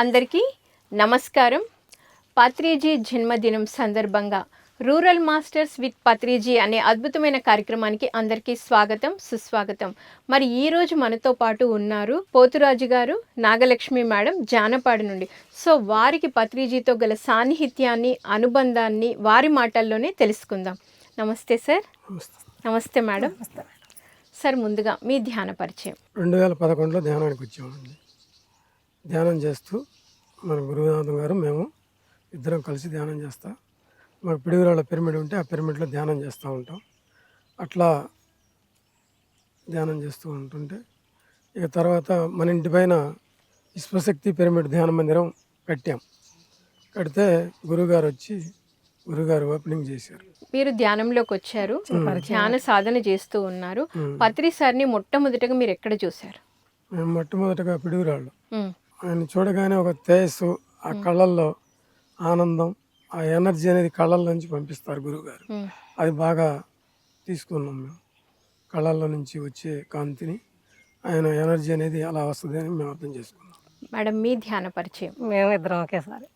అందరికీ నమస్కారం. పత్రిజీ జన్మదినం సందర్భంగా రూరల్ మాస్టర్స్ విత్ పత్రిజీ అనే అద్భుతమైన కార్యక్రమానికి అందరికీ స్వాగతం సుస్వాగతం. మరి ఈ రోజు మనతో పాటు ఉన్నారు పోతురాజు గారు నాగలక్ష్మి మేడం జానపాడు నుండి. సో వారికి పత్రిజీతో గల సాన్నిహిత్యాన్ని అనుబంధాన్ని వారి మాటల్లోనే తెలుసుకుందాం. నమస్తే సార్. నమస్తే. మేడం. సార్ ముందుగా మీ ధ్యాన పరిచయం. రెండు వేల పదకొండులో ధ్యానానికి వచ్చామండి ధ్యానం చేస్తూ మన గురునాథం గారు మేము ఇద్దరం కలిసి ధ్యానం చేస్తా. మాకు పిడిగురాళ్ళ పిరమిడ్ ఉంటే ఆ పిరమిడ్లో ధ్యానం చేస్తూ ఉంటాం. అట్లా ధ్యానం చేస్తూ ఉంటుంటే ఇక తర్వాత మన ఇంటి పైన విశ్వశక్తి పిరమిడ్ ధ్యాన మందిరం కట్టాం. కడితే గురుగారు వచ్చి గురుగారు ఓపెనింగ్ చేశారు. మీరు ధ్యానంలోకి వచ్చారు. ధ్యాన సాధన చేస్తూ ఉన్నారు. పత్రి సార్ని మొట్టమొదటగా మీరు ఎక్కడ చూశారు? మేము మొట్టమొదటగా పిడుగురాళ్ళు. ఆయన చూడగానే ఒక తేజస్సు ఆ కళ్ళల్లో ఆనందం ఆ ఎనర్జీ అనేది కళ్ళల్లో నుంచి పంపిస్తారు గురువుగారు. అది బాగా తీసుకున్నాం మేము. కళ్ళల్లో నుంచి వచ్చే కాంతిని ఆయన ఎనర్జీ అనేది అలా వస్తుంది అని మేము అర్థం చేసుకున్నాం. మేడం మీ ధ్యాన పరిచయం. మేము ఇద్దరం ఒకేసారి.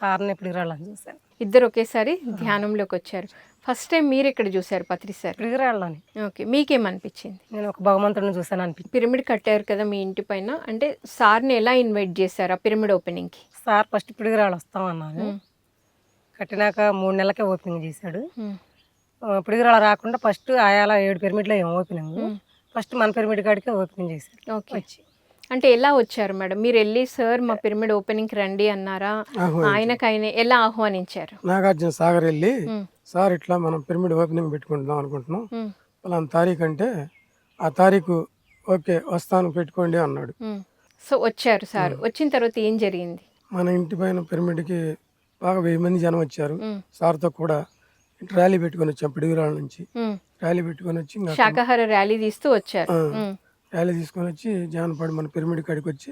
సార్ని ఇప్పుడు రాళ్ళని చూశాను. ఇద్దరు ఒకేసారి ధ్యానంలోకి వచ్చారు. ఫస్ట్ టైం మీరు ఎక్కడ చూశారు పత్రి సార్? పిడిగిరాళ్ళని ఓకే మీకేమనిపించింది? నేను ఒక భగవంతుడిని చూశాను అనిపించింది పిరమిడ్ కట్టారు కదా మీ ఇంటి పైన. అంటే సార్ని ఎలా ఇన్వైట్ చేశారు ఆ పిరమిడ్ ఓపెనింగ్కి సార్ ఫస్ట్ పిడిగిరాళ్ళు వస్తామన్నారు కట్టినాక మూడు నెలలకే ఓపెనింగ్ చేశాడు. పిడిగిరాళ్ళ రాకుండా ఫస్ట్ ఆయాల ఏడు పిరమిడ్లో ఏం ఓపెనింగ్ ఫస్ట్ మన పిరమిడ్ కాడికే ఓపెనింగ్ చేశాడు. ఓకే వచ్చి. అంటే ఎలా వచ్చారు మేడం? మీరు వెళ్ళి సార్ మా పిరమిడ్ ఓపెనింగ్కి రండి అన్నారా? ఆహ్వానించారు. ఆయనకు ఆయన ఎలా ఆహ్వానించారు? నాగార్జున సాగర్ వెళ్ళి. సార్ ఇట్లా మనం పిరమిడ్ ఓపెనింగ్ పెట్టుకుంటున్నాం అనుకుంటున్నాం. పలానా తారీఖు అంటే ఆ తారీఖు ఓకే వస్తాను పెట్టుకోండి అన్నాడు. సో వచ్చారు సార్. వచ్చిన తర్వాత ఏం జరిగింది? మన ఇంటి పైన పిరమిడ్కి బాగా వెయ్యి మంది జనం వచ్చారు. సార్తో కూడా ర్యాలీ పెట్టుకొని వచ్చాం పిడుగురాళ్ళ నుంచి. ర్యాలీ పెట్టుకొని వచ్చి ఇంకా శాకాహార ర్యాలీ తీస్తూ వచ్చారు. ర్యాలీ తీసుకొని వచ్చి జానపాడు మన పిరమిడ్ కాడికి వచ్చి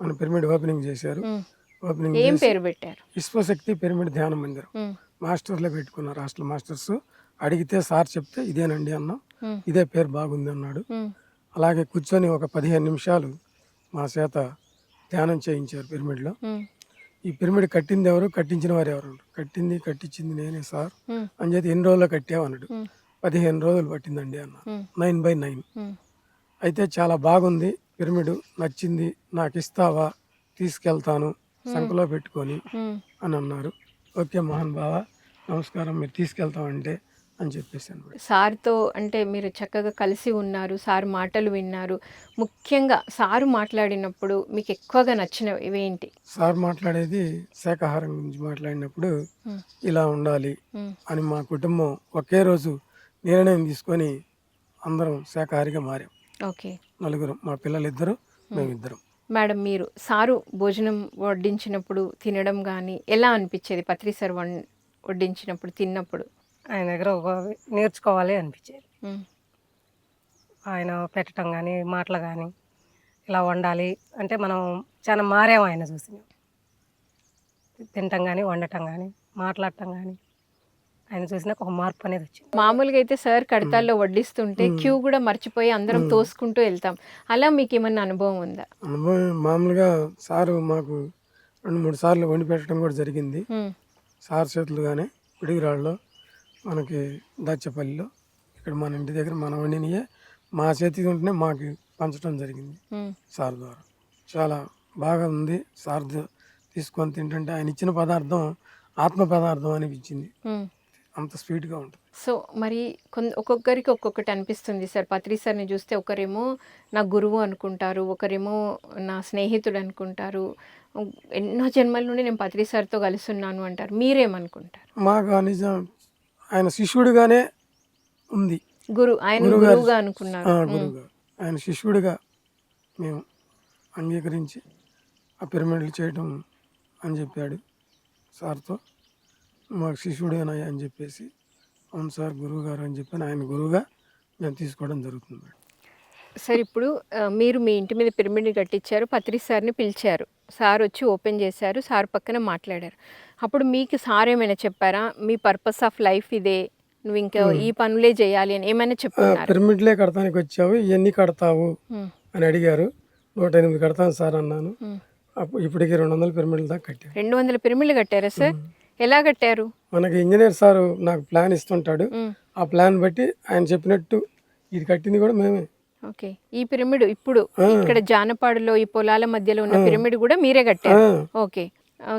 మన పిరమిడ్ ఓపెనింగ్ చేశారు. ఓపెనింగ్ ఏం చేసి పేరు పెట్టారు విశ్వశక్తి పిరమిడ్ ధ్యాన మందిరం. మాస్టర్లే పెట్టుకున్నారు హాస్టల్ మాస్టర్స్ అడిగితే సార్ చెప్తే ఇదేనండి అన్నాం. ఇదే పేరు బాగుంది అన్నాడు. అలాగే కూర్చొని ఒక పదిహేను నిమిషాలు మా చేత ధ్యానం చేయించారు పిరమిడ్లో. ఈ పిరమిడ్ కట్టింది ఎవరు కట్టించిన వారు ఎవరు కట్టింది కట్టించింది నేనే సార్. అని చెప్పి ఎన్ని రోజుల్లో కట్టావు అన్నాడు. పదిహేను రోజులు పట్టిందండి అన్న. Nine by nine. అయితే చాలా బాగుంది. పిరమిడ్ నచ్చింది. నాకు ఇస్తావా తీసుకెళ్తాను సంఖలో పెట్టుకొని. అని అన్నారు. ఓకే మోహన్ బావ నమస్కారం. మీరు తీసుకెళ్తామంటే అని చెప్పేసాను మేడం. సార్తో అంటే మీరు చక్కగా కలిసి ఉన్నారు. సార్ మాటలు విన్నారు. ముఖ్యంగా సారు మాట్లాడినప్పుడు మీకు ఎక్కువగా నచ్చినవి ఇవేంటి సార్ మాట్లాడేది శాకాహారం గురించి మాట్లాడినప్పుడు. ఇలా ఉండాలి. అని మా కుటుంబం ఒకే రోజు నిర్ణయం తీసుకొని అందరం శాకాహారిగా మారాం. ఓకే. నలుగురం మా పిల్లలిద్దరు మేమిద్దరం. మేడం మీరు సారు భోజనం వడ్డించినప్పుడు తినడం కానీ ఎలా అనిపించేది? పత్రి సార్ వం వడ్డించినప్పుడు తిన్నప్పుడు? ఆయన దగ్గర ఒక నేర్చుకోవాలి అనిపించేది. ఆయన పెట్టడం కానీ మాటలు కానీ ఇలా వండాలి. అంటే మనం చాలా మారాము ఆయన చూసి. తినటం కానీ వండటం కానీ మాట్లాడటం కానీ ఆయన చూసినాక ఒక మార్పు అనేది వచ్చింది. మామూలుగా అయితే సార్ కడతాల్లో వడ్డిస్తుంటే క్యూ కూడా మర్చిపోయి అందరం తోసుకుంటూ వెళ్తాం. అలా మీకు ఏమన్నా అనుభవం ఉందా? అనుభవం మామూలుగా సారు మాకు రెండు మూడు సార్లు వండి పెట్టడం కూడా జరిగింది. సార్ చేతులుగానే పిడిగిరాళ్ళలో మనకి దాచపల్లిలో ఇక్కడ మన ఇంటి దగ్గర మన వండినయే. మా చేతికి ఉంటేనే మాకు పంచడం జరిగింది. సార్ ద్వారా. చాలా బాగా ఉంది. సార్ తీసుకొని తింటుంటే ఆయన ఇచ్చిన పదార్థం ఆత్మ పదార్థం అనిపించింది. అంత స్వీట్గా ఉంటుంది. సో మరి కొంత ఒక్కొక్కరికి ఒక్కొక్కటి అనిపిస్తుంది సార్. పత్రి సార్ని చూస్తే ఒకరేమో నా గురువు అనుకుంటారు ఒకరేమో నా స్నేహితుడు అనుకుంటారు. ఎన్నో జన్మల నుండి నేను పత్రి సార్తో కలిసి ఉన్నాను అంటారు. మీరేమనుకుంటారు? మాకు ఆ నిజం ఆయన శిష్యుడిగానే ఉంది. గురు ఆయన గురువు గారు- గురువుగా అనుకున్నారు. గురువుగా ఆయన శిష్యుడిగా మేము అంగీకరించి ఆ పిరమిడ్లు చేయటం అని చెప్పాడు సార్తో. మాకు శిష్యుడేనాయా అని చెప్పేసి అవును సార్ గురువు గారు అని చెప్పి ఆయన గురువుగా మేము తీసుకోవడం జరుగుతుంది మేడం. సార్ ఇప్పుడు మీరు మీ ఇంటి మీద పిరమిడ్ కట్టించారు పత్రి సార్ని పిలిచారు. సార్ వచ్చి ఓపెన్ చేశారు సార్ పక్కన మాట్లాడారు. అప్పుడు మీకు సార్ ఏమైనా చెప్పారా? మీ పర్పస్ ఆఫ్ లైఫ్ ఇదే నువ్వు ఇంకా ఈ పనులే చేయాలి అని ఏమైనా ఆ, చెప్పున్నారు పిరమిడ్లే కడతానికి వచ్చావు ఇవన్నీ కడతావు. అని అడిగారు. నూట ఎనిమిది కడతాను సార్ అన్నాను. ఇప్పటికి రెండు వందల పిరమిడ్ల దాకా కట్టాం రెండు వందల పిరమిడ్లు కట్టారా సార్? ఎలా కట్టారు? మనకి ఇంజనీర్ సారు నాకు ప్లాన్ ఇస్తుంటాడు. ఆ ప్లాన్ బట్టి ఆయన చెప్పినట్టు ఇది కట్టింది కూడా మేమే. ఓకే. ఈ పిరమిడ్ ఇప్పుడు ఇక్కడ జానపాడులో ఈ పొలాల మధ్యలో ఉన్న పిరమిడ్ కూడా మీరే కట్టారు. ఓకే.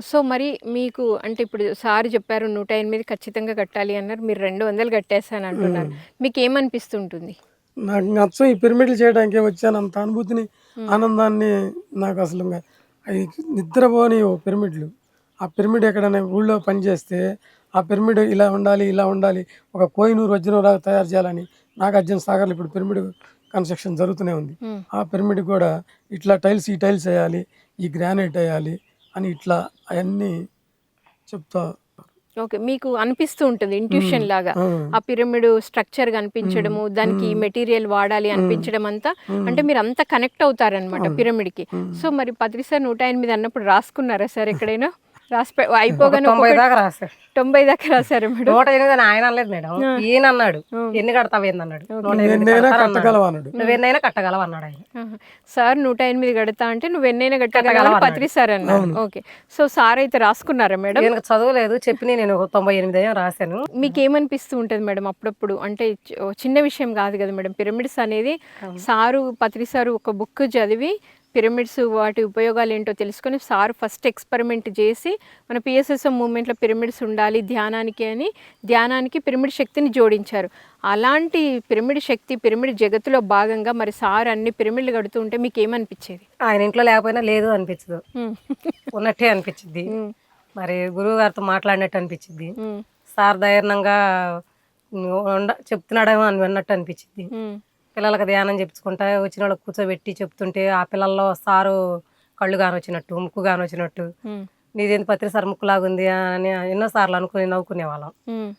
సో మరి మీకు అంటే ఇప్పుడు సార్ చెప్పారు నూట ఎనిమిది ఖచ్చితంగా కట్టాలి అన్నారు. మీరు రెండు వందలు కట్టేసాను అంటున్నారు. మీకు ఏమనిపిస్తుంటుంది నాకు నచ్చం ఈ పిరమిడ్లు చేయడానికి వచ్చాను. అంత అనుభూతిని ఆనందాన్ని నాకు అసలు నిద్రపోని ఓ పిరమిడ్లు. ఆ పిరమిడ్ ఎక్కడైనా ఊళ్ళో పనిచేస్తే ఆ పిరమిడ్ ఇలా ఉండాలి ఇలా ఉండాలి ఒక కోహినూరు వజ్రంలాగా తయారు చేయాలని నాగార్జున సాగర్లో ఇప్పుడు పిరమిడ్ కన్స్ట్రక్షన్ జరుగుతూనే ఉంది. ఆ పిరమిడ్ కూడా ఇట్లా టైల్స్ ఈ టైల్స్ వేయాలి ఈ గ్రానైట్ వేయాలి అని ఇట్లా అవన్నీ చెప్తా. ఓకే మీకు అనిపిస్తూ ఉంటుంది ఇంట్యూషన్ లాగా. ఆ, పిరమిడ్ స్ట్రక్చర్ కనిపించడము దానికి మెటీరియల్ వాడాలి అనిపించడం అంతా అంటే మీరు అంతా కనెక్ట్ అవుతారనమాట పిరమిడ్కి సో మరి పత్రిసార్ నూట ఎనిమిది అన్నప్పుడు రాసుకున్నారా సార్ ఎక్కడైనా? రాసి అయిపోగానే తొంభై దాకా రాశారు. తొంభై దాకా రాశారు మేడం. నూట ఎనిమిది అని ఆయన అనలేదు మేడం. ఈయన అన్నాడు ఎన్ని కడతావు ఏంది? అన్నాడు. నూట ఎనిమిది ఎన్నైనా కడతాను అన్నాడు. కట్టగలవా అన్నాడు నువ్వెన్నైనా కట్టగలవు? అన్నాడు ఆయన. సార్ నూట ఎనిమిది కడతా అంటే నువ్వు ఎన్నైనా కట్టగలవా పత్రి సార్ అన్నారు. ఓకే. సో సార్ అయితే రాసుకున్నారా మేడం? నేను చదవలేదు చెప్పి నేను తొంభై ఎనిమిది రాశాను. మీకు ఏమనిపిస్తూ ఉంటుంది మేడం అప్పుడప్పుడు? అంటే చిన్న విషయం కాదు కదా మేడం. పిరమిడ్స్ అనేది సారు పత్రి సారు ఒక బుక్ చదివి పిరమిడ్స్ వాటి ఉపయోగాలు ఏంటో తెలుసుకొని సారు ఫస్ట్ ఎక్స్పెరిమెంట్ చేసి మన పిఎస్ఎస్ఎం మూమెంట్లో పిరమిడ్స్ ఉండాలి ధ్యానానికి అని ధ్యానానికి పిరమిడ్ శక్తిని జోడించారు అలాంటి పిరమిడ్ శక్తి పిరమిడ్ జగత్తులో భాగంగా మరి సార్ అన్ని పిరమిడ్లు కడుతూ ఉంటే మీకు ఏమనిపించేది ఆయన ఇంట్లో లేకపోయినా లేదు అనిపించదు. ఉన్నట్టే అనిపించింది. మరి గురువు గారితో మాట్లాడినట్టు అనిపించింది. సార్ ఉండ చెప్తున్నాడేమో అని విన్నట్టు అనిపించింది. పిల్లలకు ధ్యానం చెప్పుకుంటా వచ్చిన వాళ్ళకి కూర్చోబెట్టి చెప్తుంటే ఆ పిల్లల్లో సారు కళ్ళు కానొచ్చినట్టు ముక్కు కానొచ్చినట్టు. నీదేంది పత్రి సార్ ముక్కులాగుంది అని ఎన్నోసార్లు అనుకుని నవ్వుకునే వాళ్ళం ఉమ్.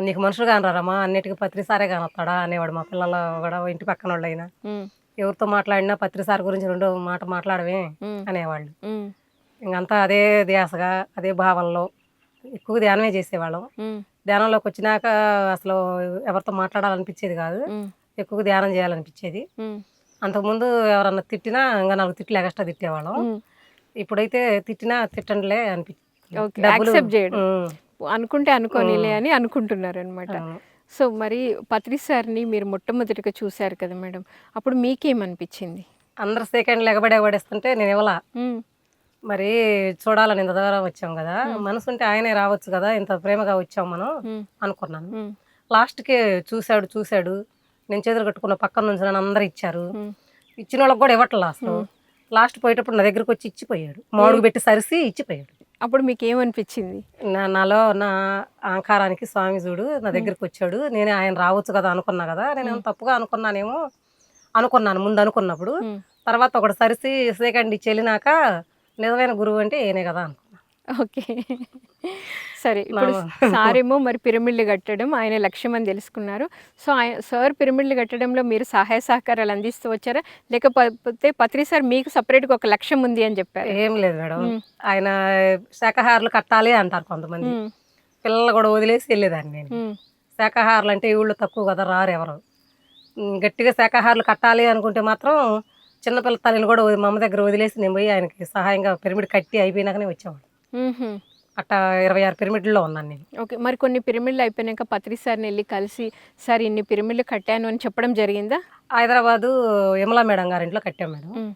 నీకు మనుషులు కానరామా అన్నిటికీ పత్రి సారే కానొస్తాడా అనేవాడు మా పిల్లలు కూడా ఇంటి పక్కన వాళ్ళు అయినా ఉమ్. ఎవరితో మాట్లాడినా పత్రి సార్ గురించి రెండో మాట మాట్లాడమే. అనేవాళ్ళు. ఇంకంతా అదే ధ్యాసగా అదే భావంలో ఎక్కువ ధ్యానమే చేసేవాళ్ళం. ధ్యానంలోకి వచ్చినాక అసలు ఎవరితో మాట్లాడాలనిపించేది కాదు. ఎక్కువ ధ్యానం చేయాలనిపించేది. అంతకుముందు ఎవరన్నా తిట్టినా ఇంకా నాలుగు తిట్లు ఎక్స్ట్రా తిట్టేవాళ్ళం. ఇప్పుడైతే తిట్టినా తిట్టండిలే అనిపించింది అనుకుంటే అనుకోనిలే అని అనుకుంటున్నారు అనమాట సో మరి పత్రి సార్ని మీరు మొట్టమొదటిగా చూశారు కదా మేడం అప్పుడు మీకేమనిపించింది? అందరు సెకండ్ ఎగబడి ఎగబడేస్తుంటే నేను ఇవ్వలా. మరి చూడాలని ఇంత దూరం వచ్చాం కదా మనసు ఉంటే ఆయనే రావచ్చు కదా ఇంత ప్రేమగా వచ్చాం మనం. అనుకున్నాను. లాస్ట్కి చూశాడు చూశాడు. నేను చేతులు కట్టుకున్న పక్కన నుంచి నన్ను అందరు ఇచ్చారు. ఇచ్చిన వాళ్ళకి కూడా ఇవ్వట్లా అసలు లాస్ట్ పోయేటప్పుడు నా దగ్గరకు వచ్చి ఇచ్చిపోయాడు. మామిడికి పెట్టి సరిసి ఇచ్చిపోయాడు. అప్పుడు మీకు ఏమనిపించింది నా నాలో నా అహంకారానికి స్వామి చూడు నా దగ్గరికి వచ్చాడు. నేను ఆయన రావచ్చు కదా అనుకున్నా కదా. నేను తప్పుగా అనుకున్నానేమో అనుకున్నాను ముందు అనుకున్నప్పుడు. తర్వాత ఒకటి సరిసి సెకండ్ ఇచ్చి వెళ్ళినాక నిజమైన గురువు అంటే ఈయనే కదా అనుకున్నా. ఓకే. సరే ఇప్పుడు సారేమో మరి పిరమిడ్లు కట్టడం ఆయన లక్ష్యం అని తెలుసుకున్నారు. సో ఆయన సార్ పిరమిడ్లు కట్టడంలో మీరు సహాయ సహకారాలు అందిస్తూ వచ్చారా? లేకపోతే పత్రి సార్ మీకు సపరేట్గా ఒక లక్ష్యం ఉంది అని చెప్పారు. ఏం లేదు మేడం. ఆయన శాకాహారులు కట్టాలి అంటారు కొంతమంది. పిల్లలు కూడా వదిలేసి వెళ్ళేదాన్ని నేను. ఉమ్. శాకాహారులు అంటే ఈ ఊళ్ళో తక్కువ కదా రారు ఎవరు. గట్టిగా శాకాహారులు కట్టాలి అనుకుంటే మాత్రం చిన్నపిల్ల తల్లిని కూడా మా అమ్మ దగ్గర వదిలేసి నేను పోయి ఆయనకి సహాయంగా పిరమిడ్ కట్టి అయిపోయినాకనే వచ్చేవాడు. అట్టా ఇరవై ఆరు పిరమిడ్లో ఉన్నాను నేను. ఓకే మరి కొన్ని పిరమిడ్లు అయిపోయాక పత్రి సార్ని వెళ్ళి కలిసి సార్ ఇన్ని పిరమిడ్లు కట్టాను అని చెప్పడం జరిగిందా? హైదరాబాదు యమలా మేడం గారి ఇంట్లో కట్టాం మేడం.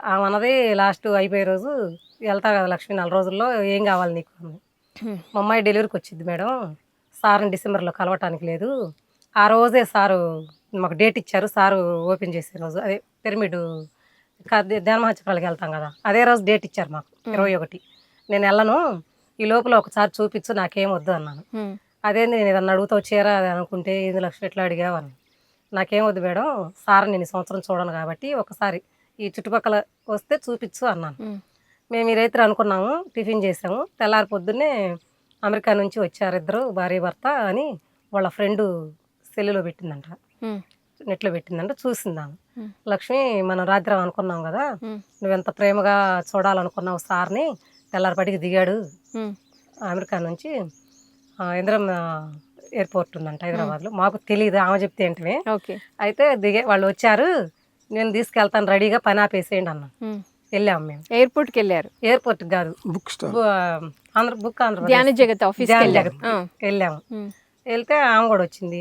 ఆమె అన్నది లాస్ట్ అయిపోయే రోజు వెళ్తా కదా లక్ష్మి నెల రోజుల్లో ఏం కావాలి నీకు. హ్మ్. మా అమ్మాయి డెలివరీకి వచ్చింది మేడం. సార్ని డిసెంబర్లో కలవటానికి లేదు. ఆ రోజే సారు మాకు డేట్ ఇచ్చారు. సారు ఓపెన్ చేసే రోజు అదే పిరమిడ్ ధ్యాన మహోత్సవాలకు వెళ్తాం కదా అదే రోజు డేట్ ఇచ్చారు మాకు ఇరవై ఒకటి. నేను వెళ్ళను ఈ లోపల ఒకసారి చూపించు నాకేం వద్దు అన్నాను. అదేంది నేను ఏదన్నా అడుగుతావు చీర అది అనుకుంటే ఐదు లక్షలు ఎట్లా అడిగావు అని నాకేం వద్దు మేడం సార్ నేను ఈ సంవత్సరం చూడను కాబట్టి ఒకసారి ఈ చుట్టుపక్కల వస్తే చూపించు అన్నాను. మేము ఈ రైతులు అనుకున్నాము టిఫిన్ చేసాము తెల్లారి పొద్దున్నే అమెరికా నుంచి వచ్చారు ఇద్దరు భార్య భర్త అని వాళ్ళ ఫ్రెండ్ సెల్లులో పెట్టిందంట. నెట్లో పెట్టిందంట చూసిందాము. లక్ష్మి మనం రాత్రి అనుకున్నాం కదా. నువ్వెంత ప్రేమగా చూడాలనుకున్నావు సార్ని తెల్లారిపటికి దిగాడు. హ్మ్. అమెరికా నుంచి ఆ, ఇంద్రం ఎయిర్పోర్ట్ ఉందంట హైదరాబాద్లో. మాకు తెలియదు ఆమె చెప్తే ఓకే. అయితే దిగే వాళ్ళు వచ్చారు. నేను తీసుకెళ్తాను రెడీగా పని ఆపేసేయండి అన్న. హ్మ్. వెళ్ళాము మేము. ఎయిర్పోర్ట్కి వెళ్ళారు? ఎయిర్పోర్ట్ కాదు. బుక్ ఆంధ్ర బుక్ ధ్యాన జగత్ ఆఫీస్కి ధ్యాన వెళ్ళారు. జగత్ ఆ. వెళ్ళాము. వెళ్తే ఆమె కూడా వచ్చింది.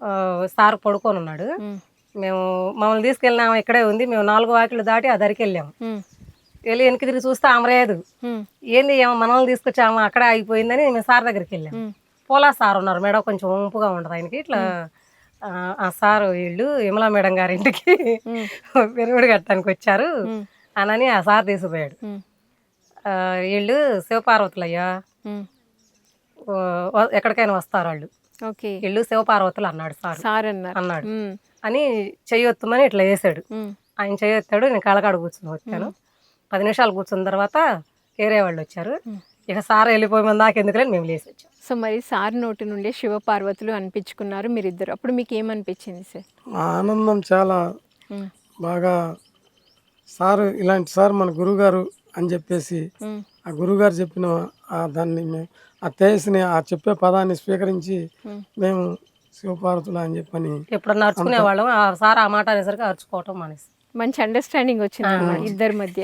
ఆ, సార్ పడుకొని ఉన్నాడు. మేము మమ్మల్ని తీసుకెళ్ళినాము ఇక్కడే ఉంది. మేము నాలుగు వాకిలు దాటి ఆ దరికి వెళ్ళాము వెళ్ళి వెనక్కి తిరిగి చూస్తే ఆమె లేదు ఏంది ఏమో మనల్ని తీసుకొచ్చాము అక్కడే ఆగిపోయిందని మేము సార్ దగ్గరికి వెళ్ళాము ఉమ్, పోలా సార్ ఉన్నారు. మేడం కొంచెం వంపుగా ఉండదు ఆయనకి. ఇట్లా ఆ, సార్ వీళ్ళు విమలా మేడం గారింటికి ఉమ్, పెరుగుడు కట్టడానికి వచ్చారు అనని ఆ సార్ ఆ, వీళ్ళు. ఓ, వ- ఎక్కడికైనా వస్తారు వాళ్ళు. ఓకే. వీళ్ళు శివపార్వతులు అన్నాడు సార్. సార్ అన్నాడు. అని చెయ్యొత్తమని ఇట్లా వేసాడు ఆయన చేయొత్తాడు నేను కళకాడ కూర్చుని వచ్చాను. పది నిమిషాలు కూర్చున్న తర్వాత వేరే వాళ్ళు వచ్చారు. ఇక సార్ వెళ్ళిపోయి మన దాకా ఎందుకులని మేము లేసి వచ్చాం. సో మరి సార్ నోటి నుండే శివ పార్వతులు అనిపించుకున్నారు మీరిద్దరు. అప్పుడు మీకు ఏమనిపించింది సార్? మా ఆనందం చాలా బాగా సార్ ఇలాంటి సార్ మన గురుగారు అని చెప్పేసి ఆ గురుగారు చెప్పిన ఆ దాన్ని మేము ఆ తేజస్ని ఆ చెప్పే పదాన్ని స్వీకరించి. మేము శివపార్వతులు అని చెప్పని ఎప్పుడన్నా అరుచుకునే వాళ్ళం. ఆ సార్ ఆ మాట అనేసరికి అరుచుకోవటం మానేసి. మంచి అండర్స్టాండింగ్ వచ్చింది ఇద్దరి మధ్య.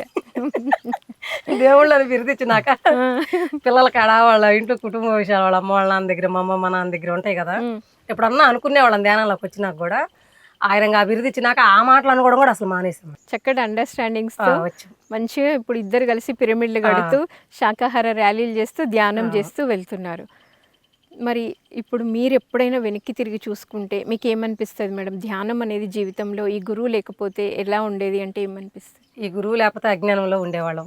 దేవుళ్ళని బిరుదిచ్చినాక పిల్లల కాడ వాళ్ళ ఇంట్లో కుటుంబ విషయాలు వాళ్ళ అమ్మ వాళ్ళ నాన్న దగ్గర మా అమ్మ మా నాన్న దగ్గర ఉంటాయి కదా. ఎప్పుడన్నా అనుకునే వాళ్ళం ధ్యానంలోకి వచ్చినాక కూడా ఆయన ఆ బిరుదిచ్చినాక ఆ మాటలు అనుకోవడం కూడా అసలు మానేసాం చక్కటి అండర్స్టాండింగ్స్ మంచిగా ఇప్పుడు ఇద్దరు కలిసి పిరమిడ్లు కడుతూ శాకాహార ర్యాలీలు చేస్తూ ధ్యానం చేస్తూ వెళ్తున్నారు. మరి ఇప్పుడు మీరు ఎప్పుడైనా వెనక్కి తిరిగి చూసుకుంటే మీకు ఏమనిపిస్తుంది మేడం? ధ్యానం అనేది జీవితంలో ఈ గురువు లేకపోతే ఎలా ఉండేది అంటే ఏమనిపిస్తుంది? ఈ గురువు లేకపోతే అజ్ఞానంలో ఉండేవాళ్ళం.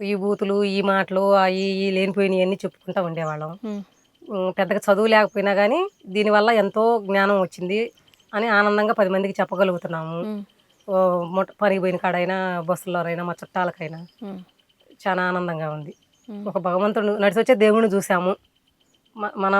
ఈ బూతులు ఈ మాటలు ఆ ఈ ఈ లేనిపోయినవి అన్నీ చెప్పుకుంటూ ఉండేవాళ్ళం. పెద్దగా చదువు లేకపోయినా కానీ దీనివల్ల ఎంతో జ్ఞానం వచ్చింది అని ఆనందంగా పది మందికి చెప్పగలుగుతున్నాము. పనికి పోయిన కాడైనా బస్సులోనైనా మా చుట్టాలకైనా చాలా ఆనందంగా ఉంది. ఒక భగవంతుడు నడిచి వచ్చే దేవుణ్ణి చూసాము. మన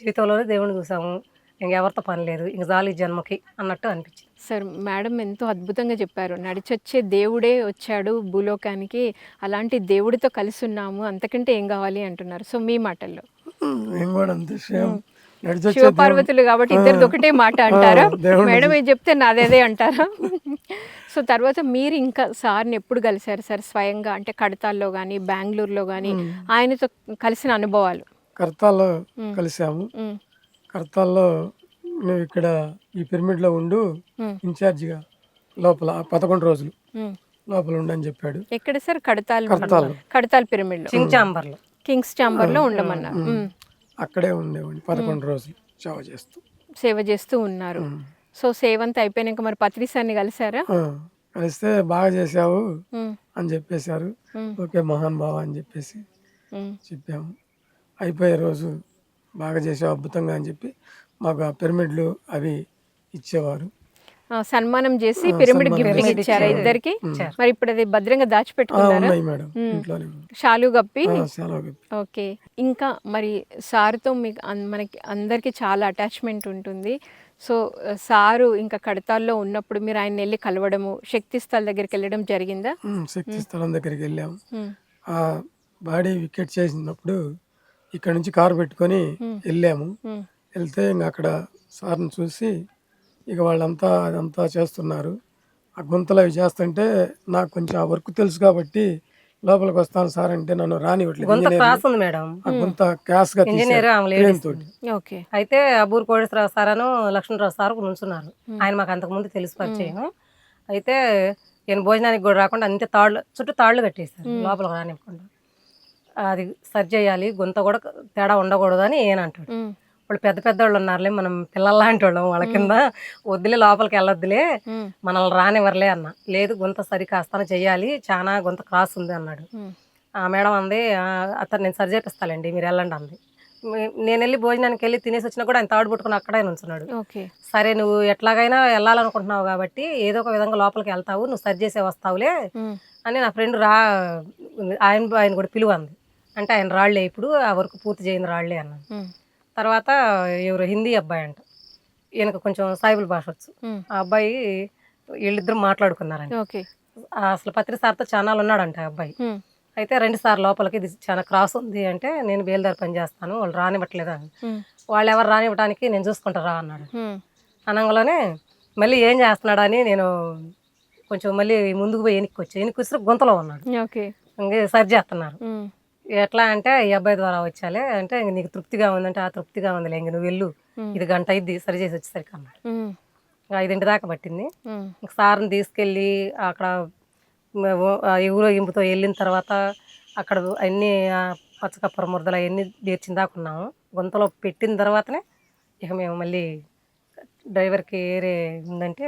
జీవితంలోనే దేవుణ్ణి చూసాము. ఇంకెవరితో పని లేదు. ఇంక జాలి జన్మకి అన్నట్టు అనిపించింది. సార్ మేడం ఎంతో అద్భుతంగా చెప్పారు. నడిచొచ్చే దేవుడే వచ్చాడు భూలోకానికి. అలాంటి దేవుడితో కలిసి ఉన్నాము. అంతకంటే ఏం కావాలి అంటున్నారు? సో మీ మాటల్లో. మేము కూడా అంతే సేమ్. నడిచొచ్చే శివపార్వతులు కాబట్టి ఇద్దరిది ఒకటే మాట అంటారా? మేడం ఏం చెప్తే నాదేదే అంటారా? సో తర్వాత మీరు ఇంకా సార్ని ఎప్పుడు కలిశారు సార్? స్వయంగా అంటే కడతాల్లో కానీ బెంగళూరులో కానీ ఆయనతో కలిసిన అనుభవాలు. కర్తాల్లో కలిసాము కర్తాల్లో నువ్వు ఇక్కడ ఈ పిరమిడ్లో ఉండు ఉమ్, ఇన్ఛార్జిగా లోపల పదకొండు రోజులు. లోపల ఉండని చెప్పాడు. ఎక్కడ సార్? కడతాల్ కడతాల్. కడతాల్ పిరమిడ్లో. చింగ్ చాంబర్లో కింగ్స్ చాంబర్లో ఉండమన్నారు. ఉమ్. అక్కడే ఉండేవాడిని పదకొండు రోజులు సేవ చేస్తూ. సేవ చేస్తూ ఉన్నారు. సో సేవ అంతా అయిపోయినాక మరి పత్రి సార్ని కలిసారా కలిస్తే బాగా చేసావు అని చెప్పేశారు. ఓకే మహాన్ బావ అని చెప్పేసి చెప్పాము. అయిపోయే రోజు బాగా చేసావు అద్భుతంగా అని చెప్పి మాకు ఆ పిరమిడ్లు అవి ఇచ్చేవారు. సన్మానం చేసి పిరమిడ్ గిఫ్ట్ ఇచ్చారా ఇద్దరికి? మరి ఇప్పుడు అది భద్రంగా దాచిపెట్టుకున్నారా. షాలు గప్పి. ఓకే. ఇంకా మరి సార్తో మీకు మనకి అందరికీ చాలా అటాచ్మెంట్ ఉంటుంది. సో సారు ఇంకా కడతాల్లో ఉన్నప్పుడు మీరు ఆయన వెళ్ళి కలవడము శక్తి స్థల్ దగ్గరికి వెళ్ళడం జరిగిందా? శక్తి స్థలం దగ్గరికి వెళ్ళాము. బాడీ వికెట్ చేసినప్పుడు ఇక్కడ నుంచి కారు పెట్టుకొని వెళ్ళాము. వెళ్తే ఇంకా అక్కడ సార్ని చూసి ఇక వాళ్ళంతా అదంతా చేస్తున్నారు. ఆ గుంతలు అవి చేస్తుంటే నాకు కొంచెం ఆ వర్క్ తెలుసు కాబట్టి లోపలికి వస్తాను సార్ అంటే నన్ను రానివ్వట్లేదు. మేడం. గుంత క్యాష్గా తోటి. అయితే అబూర్ కోటేశ్వరరావు సార్ అను లక్ష్మణరావు సార్ నుంచున్నారు. ఆయన మాకు అంతకుముందు తెలిసి పరిచయం. అయితే ఈయన భోజనానికి కూడా రాకుండా అంతే తాళ్ళు చుట్టూ తాళ్ళు కట్టేశారు. లోపలికి రానివ్వకుండా. అది సరి చేయాలి గుంత కూడా తేడా ఉండకూడదు అని ఈయన అంటాడు. వాళ్ళు పెద్ద పెద్ద వాళ్ళు ఉన్నారులే మనం పిల్లల లాంటి వాళ్ళం వాళ్ళ కింద వద్దులే లోపలికి వెళ్ళొద్దులే మనల్ని రానివ్వరలే అన్న. లేదు గుంత సరి కాస్తాను చెయ్యాలి చాలా గుంత క్రాస్ ఉంది అన్నాడు ఆ మేడం అంది "ఆ, అతను నేను సరి చేపిస్తానండి మీరు వెళ్ళండి అంది. నేను వెళ్ళి భోజనానికి వెళ్ళి తినేసి వచ్చినా కూడా ఆయన తాడు పట్టుకుని అక్కడే నుంచున్నాడు. ఓకే. సరే నువ్వు ఎట్లాగైనా వెళ్ళాలనుకుంటున్నావు కాబట్టి ఏదో ఒక విధంగా లోపలికి వెళ్తావు నువ్వు సరి చేసే వస్తావులే అని నా ఫ్రెండ్ రా ఆయన ఆయన కూడా పిలువ అంది. అంటే ఆయన రాళ్ళే ఇప్పుడు ఆ వర్క్ పూర్తి చేయింది రాళ్ళే అన్నాను తర్వాత ఎవరు హిందీ అబ్బాయి అంట. ఈయనకు కొంచెం సాయిబుల్ భాష వచ్చు. ఆ అబ్బాయి వీళ్ళిద్దరు ఆ అసలు పత్రి సార్తో ఛానల్ ఉన్నాడంట అబ్బాయి. అయితే రెండు సార్లు లోపలికి ఇది చాలా క్రాస్ ఉంది అంటే నేను బేల్దారి పని చేస్తాను వాళ్ళు రానివ్వట్లేదు అని. వాళ్ళు ఎవరు రానివ్వడానికి నేను చూసుకుంటారా అన్నాడు. అనగానే మళ్ళీ ఏం చేస్తున్నాడని నేను కొంచెం మళ్ళీ ముందుకు పోయి వెనక్కి వచ్చి వెనక్కి వచ్చి గుంతలో ఉన్నాడు సరి చేస్తున్నారు. ఎట్లా అంటే ఈ అబ్బాయి ద్వారా వచ్చాలే. అంటే నీకు తృప్తిగా ఉందంటే ఆ తృప్తిగా ఉందిలే ఇంక నువ్వు వెళ్ళు. ఇది గంట అయింది సరి చేసి వచ్చేసరికి అన్నాడు. ఐదింటి దాకా పట్టింది. సార్ని తీసుకెళ్ళి అక్కడ ఊరేగింపుతో వెళ్ళిన తర్వాత అక్కడ అన్ని పచ్చకప్పర మురదలు అవన్నీ తీర్చిన దాకా ఉన్నాము. గుంతలో పెట్టిన తర్వాతనే ఇక మేము మళ్ళీ డ్రైవర్కి ఏరే ఉందంటే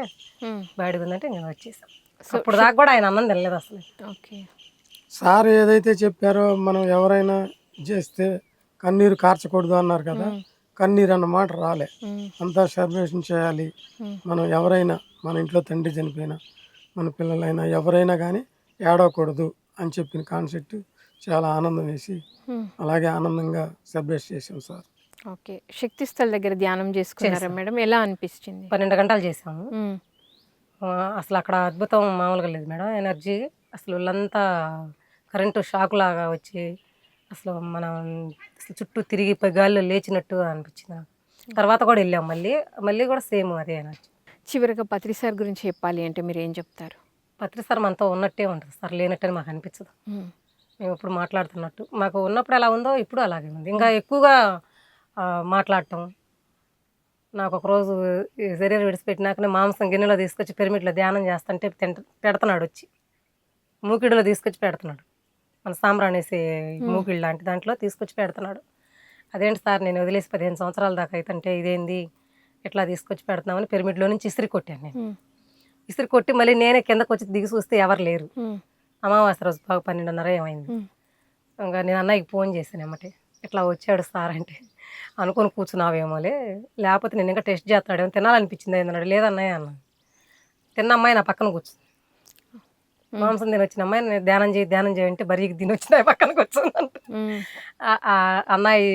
బాడీ ఉందంటే మేము వచ్చేసాం. సో అప్పుడు దాకా కూడా ఆయన అన్నం తినలేదు అసలు. ఓకే. సార్ ఏదైతే చెప్పారో మనం ఎవరైనా చేస్తే కన్నీరు కార్చకూడదు అన్నారు కదా కన్నీరు అన్న మాట రాలే. అంతా సెలబ్రేషన్ చేయాలి. మనం ఎవరైనా మన ఇంట్లో తండ్రి చనిపోయినా మన పిల్లలైనా ఎవరైనా కానీ ఏడవకూడదు అని చెప్పిన కాన్సెప్ట్ చాలా ఆనందం వేసి. అలాగే ఆనందంగా సెలబ్రేట్ చేసాం సార్. ఓకే. శక్తి స్థల్ దగ్గర ధ్యానం చేసుకున్నారా. మేడం? ఎలా అనిపించింది? పన్నెండు గంటలు చేసాము అసలు అక్కడ అద్భుతం మామూలుగా లేదు మేడం. ఎనర్జీ అసలు వాళ్ళంతా కరెంటు షాక్ లాగా వచ్చి అసలు మనం అసలు చుట్టూ తిరిగి గాలిలో లేచినట్టు అనిపించింది. నాకు. తర్వాత కూడా వెళ్ళాం మళ్ళీ. మళ్ళీ కూడా సేమ్ అదే ఎనర్జీ చివరిగా పత్రి సార్ గురించి చెప్పాలి అంటే మీరు ఏం చెప్తారు? పత్రి సార్ మనతో ఉన్నట్టే ఉంటుంది సార్ లేనట్టని మాకు అనిపించదు. మేము ఇప్పుడు మాట్లాడుతున్నట్టు. మాకు ఉన్నప్పుడు ఎలా ఉందో ఇప్పుడు అలాగే ఉంది. ఇంకా ఎక్కువగా మాట్లాడటం. నాకు ఒకరోజు శరీరం విడిచిపెట్టినాకనే మాంసం గిన్నెలో తీసుకొచ్చి పిరమిడ్లో ధ్యానం చేస్తుంటే తింట పెడుతున్నాడు వచ్చి. మూకిడిలో తీసుకొచ్చి పెడుతున్నాడు మన సాంబ్రాణేసి మూకిడి లాంటి దాంట్లో తీసుకొచ్చి పెడుతున్నాడు. అదేంటి సార్ నేను వదిలేసి పదిహేను సంవత్సరాల దాకా అయితే ఇదేంది? ఎట్లా తీసుకొచ్చి పెడుతున్నామని పిరమిడ్లో నుంచి ఇస్త్రీ కొట్టాను నేను. ఉమ్, ఇస్త్రీ కొట్టి మళ్ళీ నేనే కిందకు వచ్చి దిగి చూస్తే ఎవరు లేరు. అమావాస్య రోజు బాగా పన్నెండున్నర ఏమైంది? ఇంకా నేను అన్నయ్యకి ఫోన్ చేశాను ఏమంటే ఇట్లా వచ్చాడు సార్? అంటే అనుకొని కూర్చున్నావేమోలే. లేకపోతే నేను ఇంకా టెస్ట్ చేస్తాడేమో తినాలనిపించింది అన్నాడు. లేదన్నయ్య అన్న తిన్న అమ్మాయి నా పక్కన కూర్చుంది మాంసం తిని వచ్చిన అమ్మాయి నేను ధ్యానం చేయి ధ్యానం చేయంటే బరికి తిని వచ్చిన పక్కన ఆ అన్నయ్య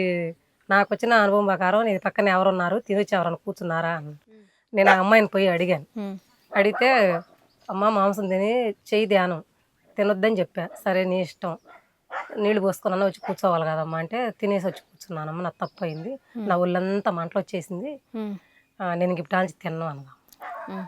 నాకు వచ్చిన అనుభవం ప్రకారం నీ పక్కన ఎవరున్నారు తినొచ్చి ఎవరన్నా కూర్చున్నారా అన్న నేను ఆ అమ్మాయిని పోయి అడిగాను. అడిగితే అమ్మ మాంసం తిని చెయ్యి ధ్యానం తినొద్దని చెప్పా. సరే నీ ఇష్టం. నీళ్ళు పోసుకున్నా వచ్చి కూర్చోవాలి కదమ్మా అంటే తినేసి వచ్చి కూర్చున్నానమ్మ నాకు తప్పు అయింది నా ఒళ్ళంతా మంటలు వచ్చేసింది. నేను ఇప్పుడు నుంచి తిన్నాను ఉమ్,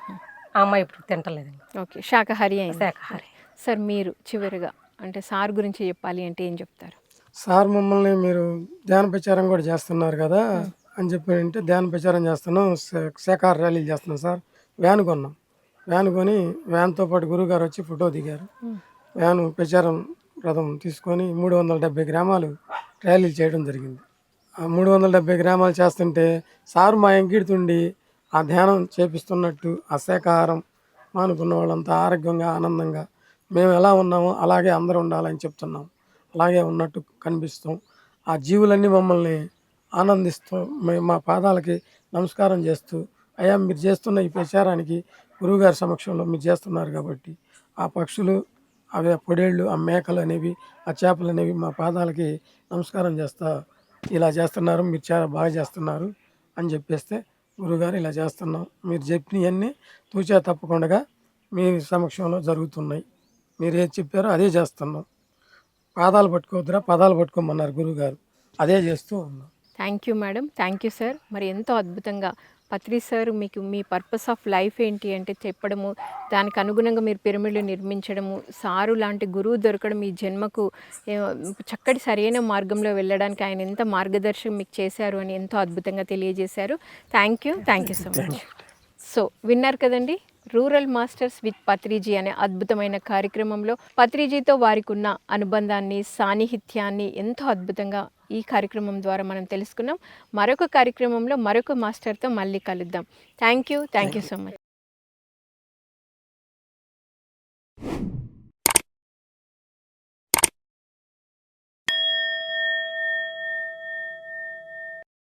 ఆ అమ్మాయి ఇప్పుడు తింటలేదు ఇంకా. ఓకే శాకాహారి అయింది. శాకాహారి. సార్ మీరు చివరిగా అంటే సార్ గురించి చెప్పాలి అంటే ఏం చెప్తారు? సార్ మమ్మల్ని మీరు ధ్యాన ప్రచారం కూడా చేస్తున్నారు కదా అని చెప్పి అంటే ధ్యాన ప్రచారం చేస్తున్నాం. శా- శాఖాహార ర్యాలీలు చేస్తున్నాం సార్. వ్యాన్ కొన్నాం. వ్యాన్ కొని వ్యాన్తో పాటు గురుగారు వచ్చి ఫోటో దిగారు. వ్యాన్ ప్రచారం రథం తీసుకొని మూడు వందల డెబ్బై గ్రామాలు ర్యాలీలు చేయడం జరిగింది. ఆ మూడు వందల డెబ్బై గ్రామాలు చేస్తుంటే సారు మా ఎంకిడుతుండి ఆ ధ్యానం చేపిస్తున్నట్టు ఆ శాఖాహారం మానుకున్న వాళ్ళంతా ఆరోగ్యంగా ఆనందంగా మేము ఎలా ఉన్నామో అలాగే అందరూ ఉండాలని చెప్తున్నాం. అలాగే ఉన్నట్టు కనిపిస్తాం ఆ జీవులన్నీ మమ్మల్ని ఆనందిస్తూ మేము మా పాదాలకి నమస్కారం చేస్తూ అయ్యా మీరు చేస్తున్న ఈ ప్రచారానికి గురువుగారి సమక్షంలో మీరు చేస్తున్నారు కాబట్టి ఆ పక్షులు అవి ఆ పొడేళ్ళు ఆ మేకలు అనేవి ఆ చేపలు అనేవి మా పాదాలకి నమస్కారం చేస్తా ఇలా చేస్తున్నారు మీరు చాలా బాగా చేస్తున్నారు అని చెప్పేస్తే గురుగారు ఇలా చేస్తున్నాం. మీరు చెప్పినవన్నీ తూచా తప్పకుండా మీ సమక్షంలో జరుగుతున్నాయి. మీరు ఏది చెప్పారో అదే చేస్తున్నాం. పాదాలు పట్టుకోవద్దురా పదాలు పట్టుకోమన్నారు గురుగారు. అదే చేస్తూ ఉన్నాం. Thank you madam thank you sir మరి ఎంతో అద్భుతంగా పత్రి సార్ మీకు మీ పర్పస్ ఆఫ్ లైఫ్ ఏంటి అంటే చెప్పడము దానికి అనుగుణంగా మీరు పిరమిడ్లు నిర్మించడము సారు లాంటి గురువు దొరకడం మీ జన్మకు చక్కటి సరైన మార్గంలో వెళ్ళడానికి ఆయన ఎంత మార్గదర్శనం మీకు చేశారు అని ఎంతో అద్భుతంగా తెలియజేశారు. Thank you thank you so much so విన్నారు కదండి? రూరల్ మాస్టర్స్ విత్ పత్రిజీ అనే అద్భుతమైన కార్యక్రమంలో పత్రిజీతో వారికి ఉన్న అనుబంధాన్ని సాన్నిహిత్యాన్ని ఎంతో అద్భుతంగా ఈ కార్యక్రమం ద్వారా మనం తెలుసుకున్నాం. మరొక కార్యక్రమంలో మరొక మాస్టర్తో మళ్ళీ కలుద్దాం. Thank you thank you so much